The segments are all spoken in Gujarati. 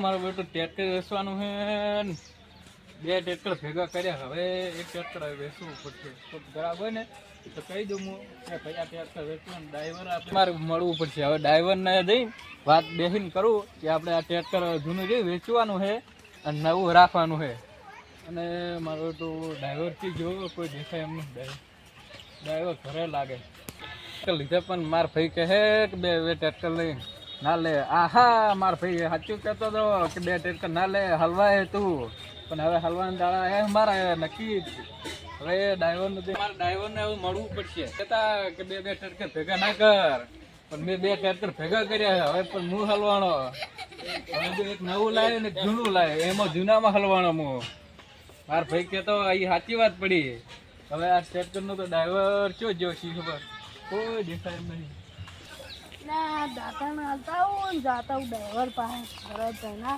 મારું બેટું ટ્રેક્ટર વેચવાનું છે બે ટ્રેક્ટર ભેગા કર્યા. હવે એક ટ્રેક્ટર હવે વેચવું પડશે. તો ખરાબ હોય ને? તો કહી દઉં હું કે ભાઈ આ ટ્રેક્ટર વેચવાનું ડ્રાઈવર આપણે મારે મળવું પડશે. હવે ડ્રાઈવરને જઈ વાત બેસીને કરું કે આપણે આ ટ્રેક્ટર જૂનું જે વેચવાનું છે અને નવું રાખવાનું છે. અને મારું બેટું ડ્રાઈવરથી જો કોઈ દેખાય એમ નહીં. ડ્રાઈવર ઘરે લાગે. લીધે પણ માર ભાઈ કહે કે બે બે ટ્રેક્ટર લઈ ના લે, આહા, માર ભાઈ સાચું કહેતો હતો કે બે ટ્રેક્ટર ના લે, હલવાય તું. પણ હવે હલવાના દાડા એ મારા, નક્કી. હવે ડ્રાઈવર નથી મારા ડ્રાઈવરને હવે મળવું પડશે. કહેતા કે બે બે ટ્રેક્ટર ભેગા ના કર. પણ મેં બે ટ્રેક્ટર ભેગા કર્યા હવે પણ હું હલવાનો? હવે એક નવું લાવે ને જૂનું લાવે એમાં જૂનામાં હલવાનો હું. માર ભાઈ કહેતો અહીં સાચી વાત પડી. હવે આ ટ્રેક્ટરનો તો ડ્રાઈવર ચો જો શી ખબર કોઈ દેખાય નહીં. ના દાતા ના હાલતા હું ને જાતા હું ડ્રાઈવર પાસે, ઘરે જઈને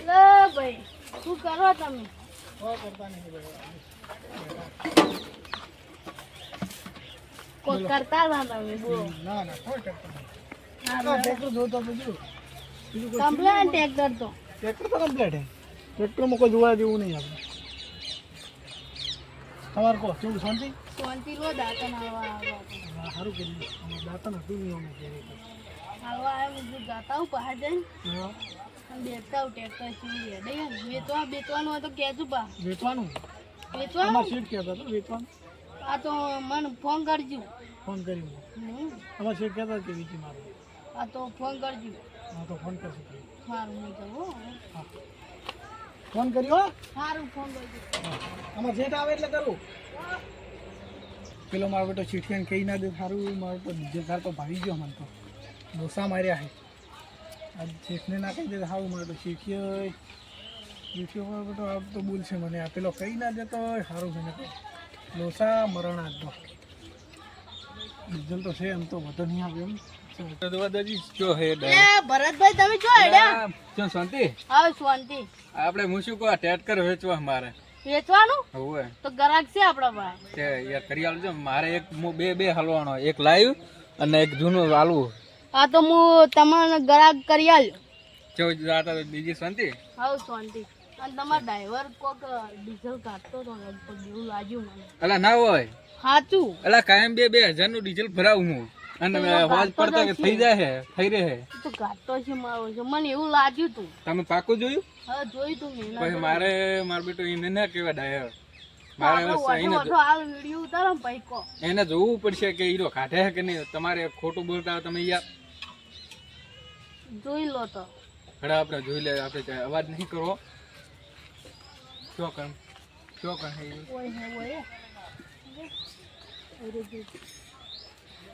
લે ભાઈ, શું કરો તમે? કોઈ કરતા ના તમે, બોલો. ના ના કોઈ કરતા ટ્રેક્ટર જોતો બીજું કોઈ કમ્પ્લેન ટ્રેક્ટર તો ટ્રેક્ટર તો કમ્પ્લેટ કોઈ જોવા જેવું નહીં આપણે તમારે કહો કેવું શાંતિ? શાંતિ લો દાતન આવા હાલવા સારું કર્યું દાતન નથી નહીં અમે ઘેરે. તો. હાલવા આવ્યા હું જાતા હું બહાર જઈને. બેસતા હું ટ્રેક્ટર સીવી રેડી વેચવા બેચવાનું હોય તો કહેજો બા. વેચવાનું? વેચવાનું? અમારે શેઠ કહેતા તો વેચવાનું? આ તો મને ફોન કરજો. ફોન કરી. અમારે સીટ કહેતા હતા કે વેચી મારો. આ તો ફોન કરજો. હા તો ફોન કરજો. સારું નહીં કહું હા. ફોન કર્યો હો? સારું ફોન આમાં જેઠ આવે એટલે કરું. પેલો મારો બેટો ચીઠિયાને કહી ના દે સારું મારો તો બીજો સાર તો ભાવી ગયો મને તો. ડોસા માર્યા છે. આ જેઠને ના કહી દે સારું મારો તો ચીઠિયો શીખ્યો મારો બેટો આ તો બોલશે મને. આ પેલો કહી ના દે તો સારું છે ને તો ડોસા મરણ આજ તો ડીઝલ તો છે એમ તો વધુ નહીં આવે એમ. ભરતભાઈ તમે જો હેડ્યા. ચો શાંતિ? હા શાંતિ. આપણે હું શું કહું ટેટકર વેચવા મારે. વેચવાનું? હવે. તો ગરાક છે આપણા પાસે. તે યાર કરી આલજો. મારે એક બે બે હલવાનો. એક લાઈવ અને એક જૂનું હાલવું આ તો હું તમને ગરાક કરી આલ્યો જો જાતા બીજી શાંતિ? હા શાંતિ. અને તમારો ડ્રાઈવર કોક ડીઝલ કાઢતો હતો લગભગ એવું લાગ્યું મને. અલા ના હોય. સાચું અલા કાયમ બે બે હજારનું ડીઝલ ભરાવું હું. અને વાજ પડતા કે થઈ જાય હે થઈ રહે હે. તો ગાતો છે મારો છે મને એવું લાગ્યું તું. તમે પાકું જોયું? હા જોયું તું મેં પછી મારે માર બેટો એને ના કેવા ડાયર. મારે એને આ વિડિયો ઉતારો પછી એને જોવું પડશે કે હીરો કાઢે છે કે નહીં. તમારે ખોટું બોલતા હોય તમે યાર જોઈ લો તો. હડા આપણે જોઈ લે આપણે અવાજ નહીં કરવો ચોકન ચોકન હે ઓય હે. ઓય અરે.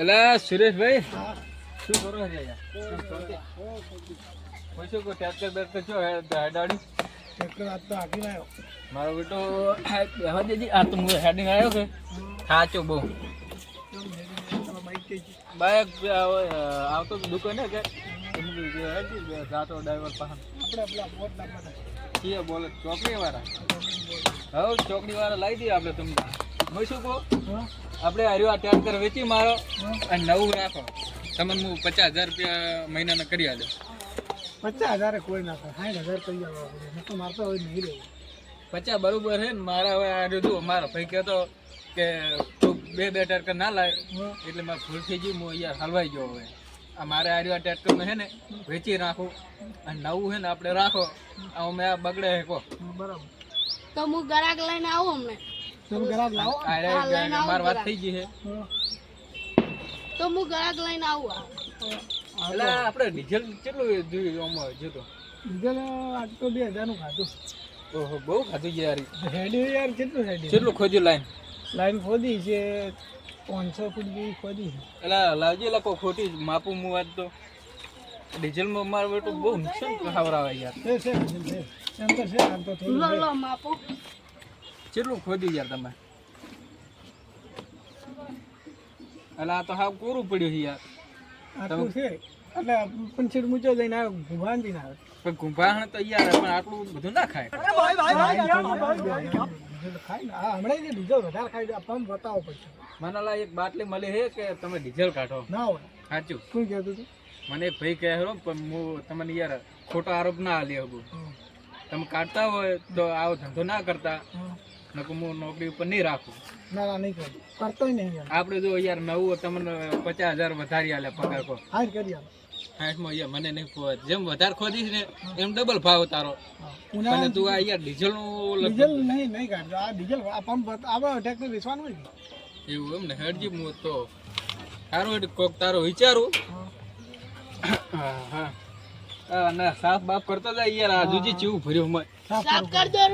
એલા સુરેશભાઈ શું કરો છો યાર કોઈ શું કહો ટ્રેક્ટર બેક્ટર છો હેડાડી? ટ્રેક્ટર આજ તો હાકી લાવ્યો મારો બેટો બેહવા દેજી. આ તો હું હેડિંગ આવ્યો કે? સાચો બહુ બાઈક બાઇક આવતો દુકાન કે? કે જાતો ડ્રાઈવર પાસે. આપણે બોલે ચોકડી વાળા હવે ચોકડી વાળા લાવી દઈએ આપણે તમને. હું શું કહું આપણે હાર્યો આ ટ્રેક્ટર વેચી મારો અને નવું રાખો. તમે હું પચાસ હજાર રૂપિયા મહિનાના કરી આલો. પચાસ હજાર કોઈ ના થાય. સાઠ હજાર કરી આવો તો મારતો હોય નહીં રહેવું પચાસ બરોબર છે ને મારા હવે આ જો મારો ભાઈ કહેતો કે તું બે બે ટ્રેક્ટર ના લાય. એટલે મારે ભૂલ થઈ ગયું હું અહીંયા હલવાઈ ગયો હવે. આ મારે આ રહ્યો ટ્રેક્ટર છે ને વેચી રાખું. અને નવું છે ને આપણે રાખો. આ અમે આ બગડે છે કહો બરાબર. તો હું ગરાક લઈને આવું અમને તમે ગ્રાહક લાવો. મારી વાત થઈ ગઈ છે. તો હું ગરાક લઈને આવું. એટલે આપણે ડીઝલ કેટલું જોયું આમાં જોતો ડીઝલ આજ તો બે હજારનું ખાધું. ઓહો બહુ ખાધું છે યાર. હેડી યાર કેટલું હેડી? કેટલું ખોજ્યું લાઈન? લાઈન ખોદી છે પાંચસો ફૂટ જેવી ખોદી છે. એટલે લાવજે લખો ખોટી માપું મુવાજ તો. ડીઝલમાં મારું બેટું બહુ નુકસાન ખવડાવે યાર છે છે છે એમ તો છે આમ તો થોડું લો લો માપો કેટલું ખોદ્યું યાર તમે એટલે આ તો હાવ કોરું પડ્યું છે યાર આટલું છે એટલે પંચર મૂચો જઈને આવે ભગવાન બી ના આવે પણ કુંભાણ તો યાર પણ આટલું બધું ના ખાય ખાય ને હા હમણાં જે ડીઝલ વધારે ખાઈ જાય પંપ બતાવો પડશે મને લા એક બાટલી મળી છે કે તમે ડીઝલ કાઢો ના હોય સાચું શું કહેતું હતું મને એક ભાઈ કહે હરો પણ હું તમને યાર ખોટો આરોપ ના આલી હગું તમે કાઢતા હોય તો આવો ધંધો ના કરતા. નકર હું નોકરી ઉપર નહીં રાખું. ના ના નહીં કરું કરતોય નહીં આપણે જો યાર નવું તમને પચાસ હજાર વધારી આલે પગાર કો હા કરી આલો. સાઠમાં યાર મને નહીં પોવાય જેમ વધારે ખોદીશ ને એમ ડબલ ભાવ તારો અને તું આ યાર ડીઝલનું ડીઝલ નહીં નહીં કાઢજો આ ડીઝલ આ પંપ આપણે ટ્રેક્ટર વેચવાનું હોય એવું એમ ને હેડજી હું તો સારું કોક તારો વિચારું. ના સાફ બાફ કરતો જાય યાર આજુજી જુજી ભર્યું સાફ કરો.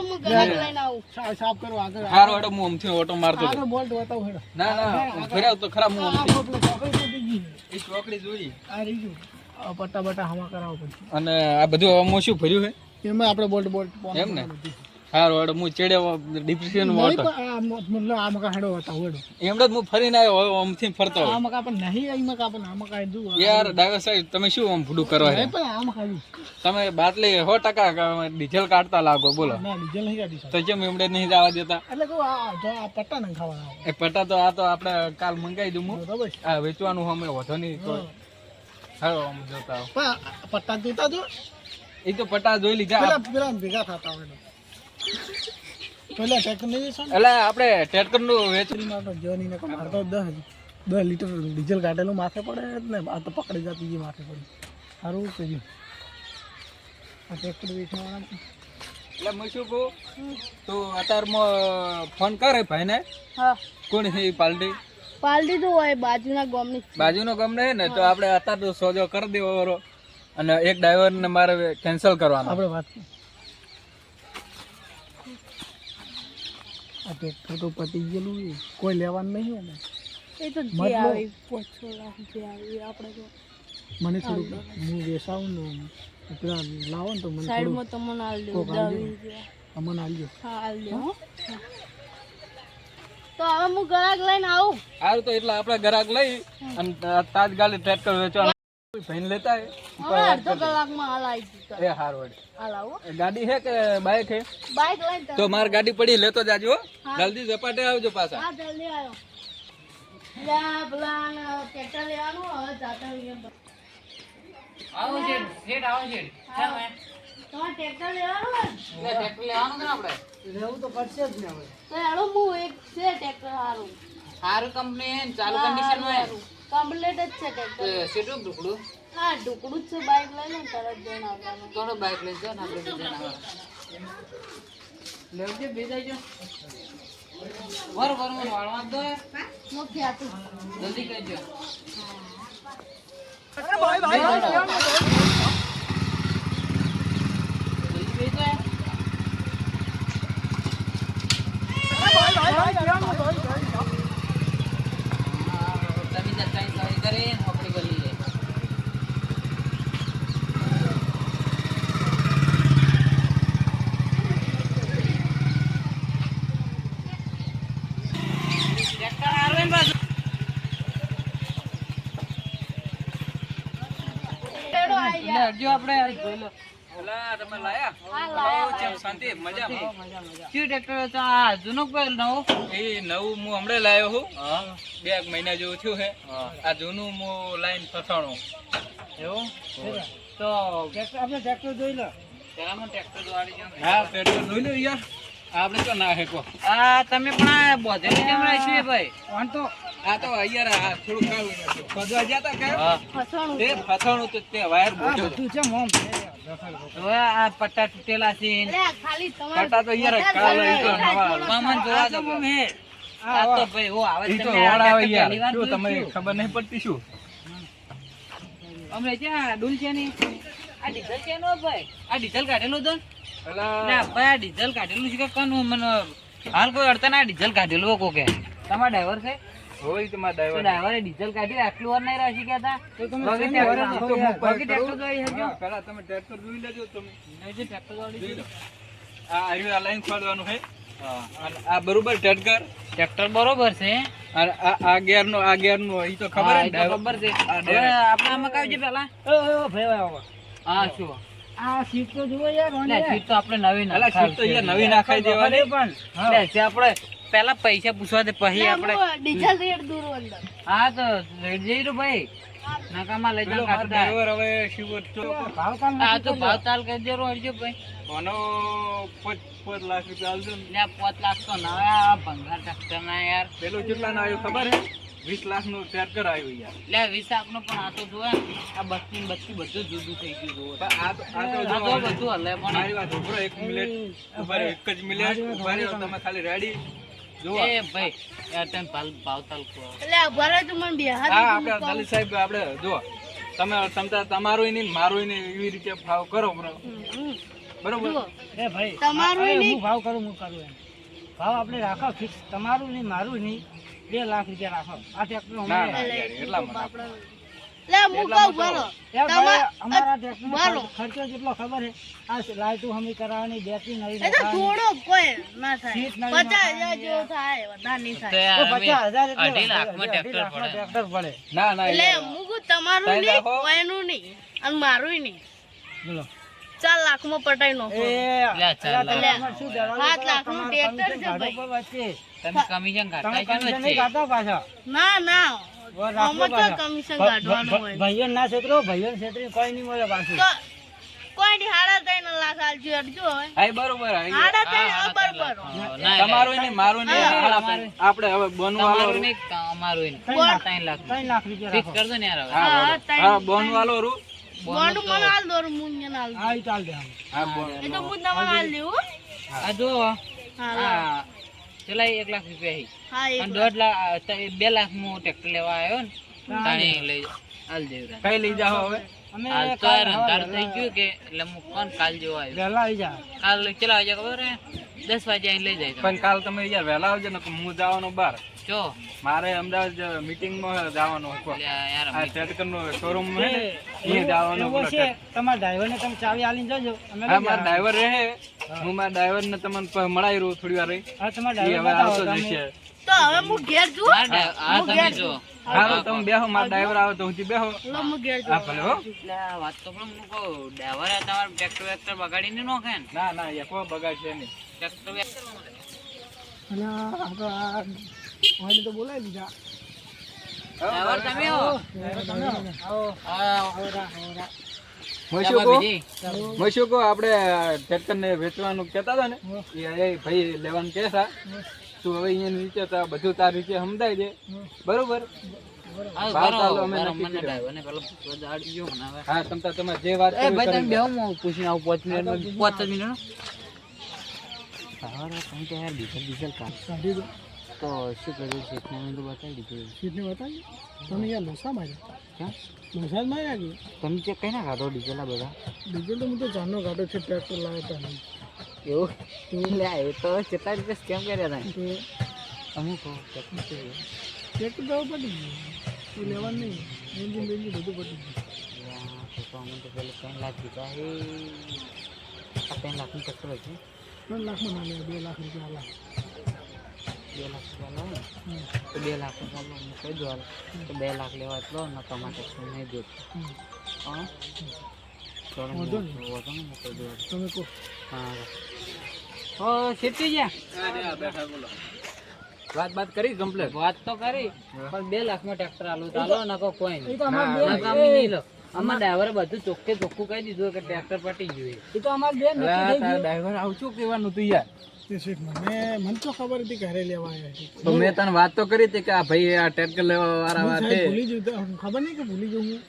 હું ગરાક લઈને આવું. સાફ કરો આગળ હારો હેડો હું આમથી ઓટો મારતો આગળ બોલ્ટ બતાવું હેડો. ના ના ભર્યા તો ખરા હું છે. એ ચોકડી જોઈ. આ પટ્ટા પડશે. અને આ બધું શું ભર્યું છે? એમાં આપણે બોલ્ટ બોલ્ટ એમ ને? હારો હેડો હું ચડ્યો ડિપ્રેશનમાં મ- મતલબ આ મકા હેડો હતા હેડો. એમણે જ હું ફરીને આવ્યો હવે આમથી ફરતો આ મકા પણ નહીં આ મકા પણ આ મકા દુ યાર ડાયવર સાહેબ તમે શું આમ ભૂડું કરો છે? પણ આ મકા તમે બાટલી સો ટકા ડીઝલ કાઢતા લાગો બોલો. ના ડીઝલ નહીં કાઢી તો કેમ એમણે નહીં જવા દેતા? એટલે કહું આ જો આ પટ્ટા ન ખાવા એ પટ્ટા તો આ તો આપણે કાલ મંગાવી દઉં હું. આ વેચવાનું અમે વધો નહીં તો હાલો આમ જોતા. પટ્ટા જોતા જો. એ તો પટ્ટા જોઈ લીધા. પેલા ભેગા થતા હોય. પેલા ટ્રેક્ટર નહીં વેચવાનું? એટલે આપણે ટ્રેક્ટરનું વેચમાં તો જોની ને મારે તો દસ દસ લીટર ડીઝલ કાઢેલું માથે પડે જ ને આ તો પકડી જતી જે માથે પડી. સારું કર્યું આ ટ્રેક્ટર વેચવાના એટલે હું શું કહું તો અત્યારમાં ફોન કરે ભાઈને હા. કોણ છે એ પાલટી? પાલટી તો હોય બાજુના ગામની. બાજુનો ગમ ને ને તો આપણે અત્યારે તો સોજો કરી દેવો અને એક ડ્રાઈવર ને મારે કેન્સલ કરવાનો. આપણે વાત આ ટ્રેક્ટર તો પતી ગયેલું છે. કોઈ લેવાનું નહીં હોય ને? એ તો જે આવે પાંચસો જે આવે આપણે તો મને થોડું હું વેસાવું ને પેલા લાવો ને તો મને સાઈડમાં તમને આલજો. અમને આલજો હા તો હવે હું ગરાક લઈને આવું. સારું તો એટલે આપણે ગ્રાહક લઈ અને તાજગાલી ટ્રેક્ટર વેચવાનું ભાઈને લેતા અડધો કલાકમાં હાલ આવી એ હારું ગાડી છે કે બાઇક છે બાઇક લઈને તો માર ગાડી પડી લેતો જાજો જલ્દી ઝપાટે આવજો પાછા. હા જલ્દી આવ્યો લ્યા પેલા ને ટ્રેક્ટર લેવાનું હવે જાતા આવો છે હેડ આવો છે તમારે ટ્રેક્ટર લેવાનું ટ્રેક્ટર લેવાનું કે આપણે? લેવું તો પડશે જ ને હવે. તો હેડો હું એક છે ટ્રેક્ટર સારું સારું કંપની ચાલુ કમ્પ્લીટ જ છે ટ્રેક્ટર સીટું ઢુકડું હા ઢુકડું જ છે બાઇક લઈને તરત જઈને આવવાનું. થોડો બાઇક લઈ જાઓ ને આપણે બીજા ના લેવજે બે જાય વર વર મને વાળવા દો. નથી આતું જલ્દી કરજો ભાઈ ભાઈ ભાઈ ભાઈ તમે લાયા? હા લાયા બહુ ચેમ શાંતિ મજામાં? કયું ટ્રેક્ટર હતો? આ જૂનો કોઈ નવો? એ નવું હું હમણાં લાવ્યો હું. બે એક મહિના જેવું થયું છે. આ જૂનું મો લાઈન ફસાણું એવું? તો ટ્રેક્ટર આપણે ટ્રેક્ટર જોઈ લો. હા પેટ્રોલ જોઈ લો યાર. આપણે તો ના હેકો. આ તમે પણ આ બોધેલી કેમ એ ભાઈ? આમ તો આ તો યાર આ થોડું કાળું નાખ્યું. ખોદવા ગયા તા કે ફસવાનું તે ફસાણું તો તે વાયર બોલ્યો બધું છે મોમ. હવે આ પટ્ટા તૂટેલા છે. અરે આ ખાલી તમારે કાંટા તો યાર કાલ નવા મામા જોવા દો આ તો ભાઈ ઓ આવે તો તમે આ વાળ આવે tractor પહેલી વાર યાર શું તમને ખબર નહીં પડતી શું? અમને ક્યાં ડુલ છે ની આ ડીઝલ છે નો ભાઈ? આ ડીઝલ કાઢેલું તો ના ભાઈ આ ડીઝલ કાઢેલું છે કે કનું? મને હાલ કોઈ અડતા ના ડીઝલ કાઢેલું કો કોકે. તમારા ડ્રાઈવર છે? હોય તમારા ડ્રાઈવર. ડ્રાઈવરે ડીઝલ કાઢી આટલું વાર નહીં રાખી ગયા હતા તો તમે બાકી હજુ. પહેલા તમે tractor જોઈ લેજો તમે. નહીં જે વાળી જોઈ લો. આ આર્યું આ લાઈન ખોદવાનું છે. અને આ બરોબર ટ્રેક્ટર ટ્રેક્ટર બરોબર છે. અને આ આ ગેર નો આ ગેર નો ઈ તો ખબર હા? ખબર છે. આ હવે. આપણે આમાં કયું છે પેલા? હા શું? આ સીટ તો જુઓ યાર ઓને. સીટ તો આપણે નવી નાખાય સીટ તો યાર નવી નાખાઈ દેવાની. પણ એટલે આપણે પેલા પૈસા પૂછવા દે પછી આપણે ડીઝલ રેટ દૂર અંદર. હા તો લઈ જઈ રહ્યું ભાઈ. નકામાં લઈ જાવ મારો હવે શિવો આ તો ભાવ તાલ કરી દેરો હરજો ભાઈ. આનો પાંચ પાંચ લાખ રૂપિયા આલજો ને. પાંચ લાખ તો ના આ ભંગાર ટ્રેક્ટર ના યાર. પેલું કેટલાનું આવ્યું ખબર હે? વીસ લાખનું ટ્રેક્ટર આવ્યું યાર. લે વીસ લાખ નો પણ આ તો જોવે આ બત્તી બત્તી બધું જુદું થઈ ગયું જોવે. આ તો આ તો આ જો તો બધું હલે પણ. મારી એક મિનિટ. એક જ મિનિટ. તમે ખાલી રેડી એ ભાઈ યાર તમે ભાવ ભાવ એટલે ભરે તો મને બે હા આપણે દલિત સાહેબ આપણે જો તમે તમતા તમારું નહીં મારું નહીં એવી રીતે ભાવ કરો બરો- બરોબર? એ ભાઈ તમારું નહીં. હું ભાવ કરું હું કરું એમ. ભાવ આપણે રાખો ફિક્સ તમારું નહીં મારું નહીં. બે લાખ રૂપિયા રાખો. આ ટ્રેક્ટર ના લે હું કહું ભરો યાર તમા- ભાઈ, અમારા ટ્રેક્ટરનો ખર્ચો કેટલો ખબર છે આ લાઈટું હમી કરાવવાની બેટરી નવી એ તો થોડો કોઈ ના થાય. સીટ નવી પચાસ હજાર નખાવવાની. જેવો થાય વધારે નહીં થાય. તો અમે પચાસ હજાર એટલે અઢી લાખમાં ટ્રેક્ટર પડે. ટ્રેક્ટર પડે. ના ના એટલે યાર. તમારું નહીં કોઈનું નહીં અને મારું નહીં. બોલો. ચાર લાખમાં પટાઈ નો? સાત લાખ. નું ટ્રેક્ટર છે? ભાઈ. કમિશન કાઢતા ના ના. વો રાખો આમાં તો પાછા. કમિશન ભ- કાઢવાનું ભ- હોય. ભાઈઓને ના છેતરો ભાઈઓને છેતરી કોઈ નહીં મળે પાછું. કોઈ નહીં હાડા ત્રણ લાખ આલજો અડજો હવે બરોબર હાડા ત્રણ બરોબર તમારું નહીં મારું આપણે- હવે તમારું અમારું નહીં. ત્રણ લાખ. ત્રણ લાખ રૂપિયા ફિક્સ ને યાર હવે. હા રૂ. બોન્ડ મને ચાલ દે એ તો દેવું આ જો હા. આ એક લાખ રૂપિયા હી. હા અને દોઢ લાખ બે લાખ હું ટ્રેક્ટર લેવા આવ્યો ને તાણી લઈ હાલ દેવરા કઈ લઈ જાઓ હવે? અમે હાલ તો સવારે થઈ ગયું કે એટલે હું કોણ કાલ જેવો આવ્યો. વહેલા આવી જા. કાલ ચલા વાગે ખબર હે? દસ વાગે અહીં લઈ જાય પણ કાલ તમે યાર વહેલા આવજો ને હું જવાનો બાર. જો. મારે અમદાવાદ મીટિંગમાં જવાનું હતું. ટ્રેક્ટરનો શોરૂમ છે એ- જવાનું છે. તમારા ડ્રાઈવરને તમે ચાવી આલીને જજો. અમે હા મારા ડ્રાઈવર રહે. હું. મારા ડ્રાઈવર ને તમને મળાવી રહ્યો થોડી વાર. રહી હા તમારા હવે ડ્રાઈવર આવતો જશે તમે. તો હવે હું ઘેર જો હા. તમે જો હાલો તમે બેહો મારા ડ્રાઈવર આવે તો હું બેહો. લો હું ઘેર જો હા ભલે હો. એટલે વાત તો પણ હું કહું ડ્રાઈવર તમારે ટ્રેક્ટર વેક્ટર બગાડીને નો? ખાય ના ના એ કોઈ બગાડશે નહીં. ટ્રેક્ટર વેક્ટર અને આ આ તો બોલાવી લીધા. કહું આપણે ટ્રેક્ટર ને વેચવાનું કેતા હતા ને? એ ભાઈ લેવાનું કેસા તું હવે અહીંયા નીચે બધું તાર રીતે સમજાય દે બરોબર? હા, મને મને. હા તમ તમે જે વાત એ કરવી ભાઈ કરી તમે લો. હું પૂછીને આવું પાંચ મિનિટ પાંચ મિનિટ સવારે તમે તો યાર ડીઝલ ડીઝલ કાઢ તો શું કર્યું? છે તો બતાવી દીધું. સીટને બતાવી તમે યાર લોસા માર્યા? ક્યાં? લોસા જ માર્યા કે? તમે ચેક કઈ ના કાઢો ડીઝલ આ બધા? ડીઝલ તો હું તો જાનનો કાઢો છે ટ્રેક્ટર લાવતા નહીં. એવું? લે એ તો કેટલા રૂપિયા સ્કેમ કર્યા હતા તમે? કહો? ટ્રેક્ટર તો પટી ગયું. તું લેવાનું નહીં. એન્જિન બેન્જિન બધું પડી ગયું. તો અમે તો પેલું ત્રણ લાખ દીધા એ ત્રણ લાખની ચક્કર છે ત્રણ લાખમાં ના લે બે લાખ રૂપિયા લાખ બે લાખ રૂપિયા લો ને તો બે લાખ રૂપિયા લો હું કહી દઉં. તો બે લાખ લેવા લો ને તમારે ટેક્સી નહીં દો. હા? વાંધો નહીં. વાંધો નહીં, હું કહી દઉં. તમે કહો. હા ઓ શેઠી ગયા બેઠા બોલો. વાત બાત કરી કમ્પ્લેટ વાત તો કરી પણ બે લાખમાં ટ્રેક્ટર આલો ચાલો આલો નકો કોઈ નહીં. તો અમારે ના, બે કામ નહીં લો. અમારા ડ્રાઈવરે બધું ચોખ્ખે ચોખ્ખું કહી દીધું કે ટ્રેક્ટર પટી ગયું એ. તો અમારે બે ડ્રાઈવર આવું કેવાનું તું યાર. મને મને તો ખબર હતી ઘરે લેવા આવ્યા તો મેં તને વાત તો કરી હતી કે આ ભાઈ આ ટ્રેક્ટર લેવા વાળા વાત છે. ભૂલી જઉં ખબર નહીં કે ભૂલી જઉં હું.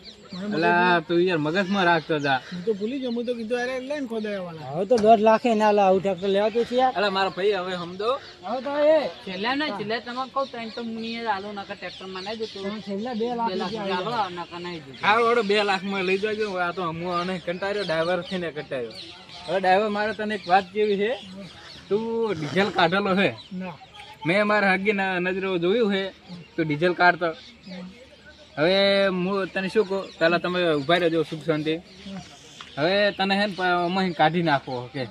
મને તું યાર મગજમાં રાખતો જા. હું તો ભૂલી જાઉં હું તો કીધું અરે લઈને ખોદાયા વાળા. હવે તો દોઢ લાખે ના લા આવું ટ્રેક્ટર લેવાતું છે યાર. એટલે મારો ભાઈ હવે સમજો. હવે તો એ છેલ્લા ને છેલ્લે તમે કહું તો તો મુનિએ આલો નકર ટ્રેક્ટરમાં નહીં જતું. છેલ્લા બે લાખ રૂપિયા આલો. નકર નહીં જતું. બે લાખમાં લઈ જજો. આ તો હું અને કંટાળ્યો ડ્રાઈવરથી ને કંટાળ્યો. હવે ડ્રાઈવર મારે તને એક વાત કેવી છે? તું ડીઝલ કાઢેલો છે? મેં મારા હગી નજરો જોયું છે તું ડીઝલ કાઢતો. હવે હું તને શું કહું? પહેલાં તમે ઊભા રહેજો સુખ શાંતિ. હવે તને હે ને કાઢી નાખો કે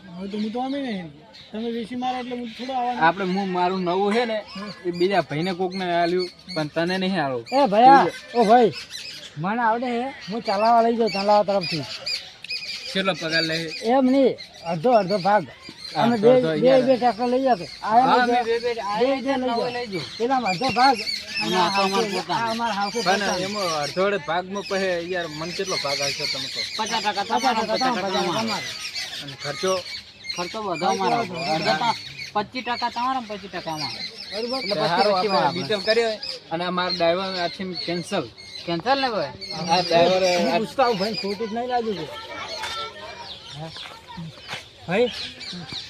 આપણે હું મારું નવું છે ને એ બીજા ભાઈને કોકને આલ્યું પણ તને નહીં આવ્યું એ ભાઈ ઓ ભાઈ મને આવડે હે હું ચલાવવા લઈ જાઉં ચલાવવા તરફથી. કેટલો પગાર લે એમ નહીં અડધો અડધો ભાગ. અમે બે બે બે ટ્રેક્ટર લઈ જશે આ અમે બે બે લઈ જાઓ. પેલામાં અડધો ભાગ. અને આ હાવસે- આ અમારા હાવસે પણ એમાં અડધોડે ભાગમાં પછી યાર મન કેટલો ભાગ આવશે તમે કહો? પચાસ ટકા તમારો, પચાસ અને ખર્ચો? ખર્ચો બધો અમારો. અડધો પચીસ ટકા તમારા પચીસ ટકા અમારો. તે અને ડ્રાઈવર આથી કેન્સલ કેન્સલ ને ભાઈ આ ડ્રાઈવર ભાઈ ખોટું જ નહીં લાગ્યું છે. ભાઈ?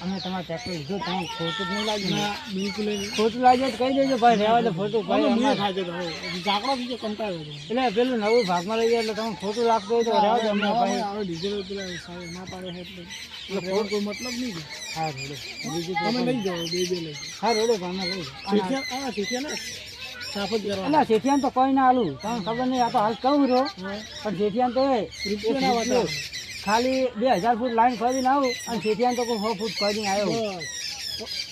અમે તમારા ટ્રેક્ટર લીધો તમે ખોટું જ નહીં લાગ્યું. બિલકુલ ખોટું લાગે તો કહી દેજો ભાઈ રહેવા દે ખોટું ભાઈ અમને તો હવે. ઝાકડો બીજો કંટાળો એટલે પેલું નવું ભાગમાં લઈ જાય એટલે તમે ખોટું લાગતું હોય તો રહેવા દે અમને ભાઈ. હવે ડીઝલ પેલા ના પાડે છે એટલે. ખોટ કોઈ મતલબ નહીં હા રોડે. બીજું તમે લઈ જાઓ બે બે લઈ હા રોડે ભાઈ અમે લઈ જાઓ. શીખ્યા ને એટલે શેઠિયાને તો કોઈ ના આલું. તમને ખબર નહીં આ તો હાલ કહું રહ્યો પણ શેઠિયાને તો ખાલી બે હજાર ફૂટ લાઈન ખોદીને આવું અને શેઠિયાને તો કોઈ સો ફૂટ ખોદીને આવ્યો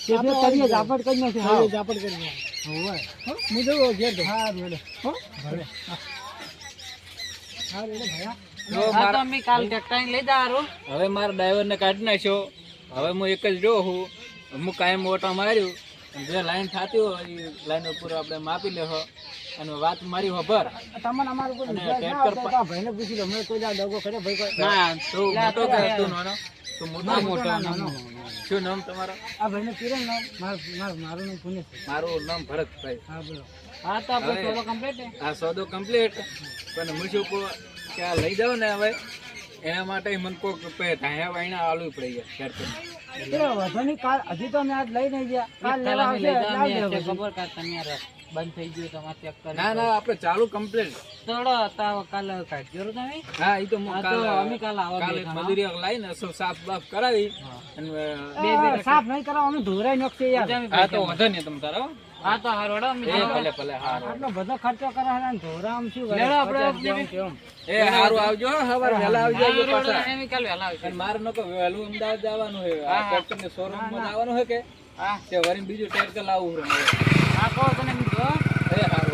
શેઠિયો કરીએ ઝાપટ કરી નાખ્યું હવે ઝાપટ કરી દો. હું જવું ઘેર હા રોડે. હો? ભલે. હા રોડે ભયા તો મારા અમે કાલ ટ્રેક્ટર લઈ જવાનું હવે મારા ડ્રાઈવરને કાઢી નાખ્યો. હવે હું એક જ રહ્યો હું હું કાયમ ઓટા માર્યું. જે લાઈન થતી હોય એ લાઈન ઉપર આપણે માપી લેહો અને વાત મારી ખબર તમને અમારું કોઈ ટ્રેક્ટર પર ભાઈને પૂછી લો મને કોઈ જા દગો કરે ભાઈ કોઈ ના તો મોટો કે તું નાનો. તો મોટો મોટો નાનો. શું નામ તમારો? આ ભાઈને કિરણ નામ મારું મારું મારું નામ પુનિત મારું નામ ભરતભાઈ. હા બોલો. હા તો આપણો સોદો કમ્પ્લીટ આ સોદો કમ્પ્લીટ પણ હું શું કહું કે આ લઈ જાવ ને હવે. એના માટે મને કોક ધાયા વાયણા આલુ પડી ગયા એટલે વધુ કાલ હજી તો અમે આજ લઈ નહીં ગયા. કાલ લેવા આવશે ખબર કા તમે બંધ થઈ ગયું તમારે ચેક કરી ના ના આપણે ચાલુ કમ્પ્લેન થોડો તાવ કાલ કાઢજો તમે. હા એ તો હું કાલ અમે કાલ આવો કાલે મજૂરી લઈને સો સાફ બાફ કરાવી અને બે બે સાફ નહીં કરાવો અમે ધોરાઈ નોખશે યાર. હા તો વાંધો નહીં તમ તારો હા તો હારોડો ભલે ભલે હારું. આટલો બધો ખર્ચો કરે છે ને ધોરા શું કરે આપણે એ હારું આવજો હો, સવારે વહેલા આવી પાછા. અમે કાલ વહેલા આવશે અને મારે નકો વહેલું અમદાવાદ જવાનું છે આ ટ્રેક્ટર ને શોરૂમમાં જવાનું છે કે? હા. તે વળી બીજું ટ્રેક્ટર લાવવું છે હા કહો તને બીજો એ હારું.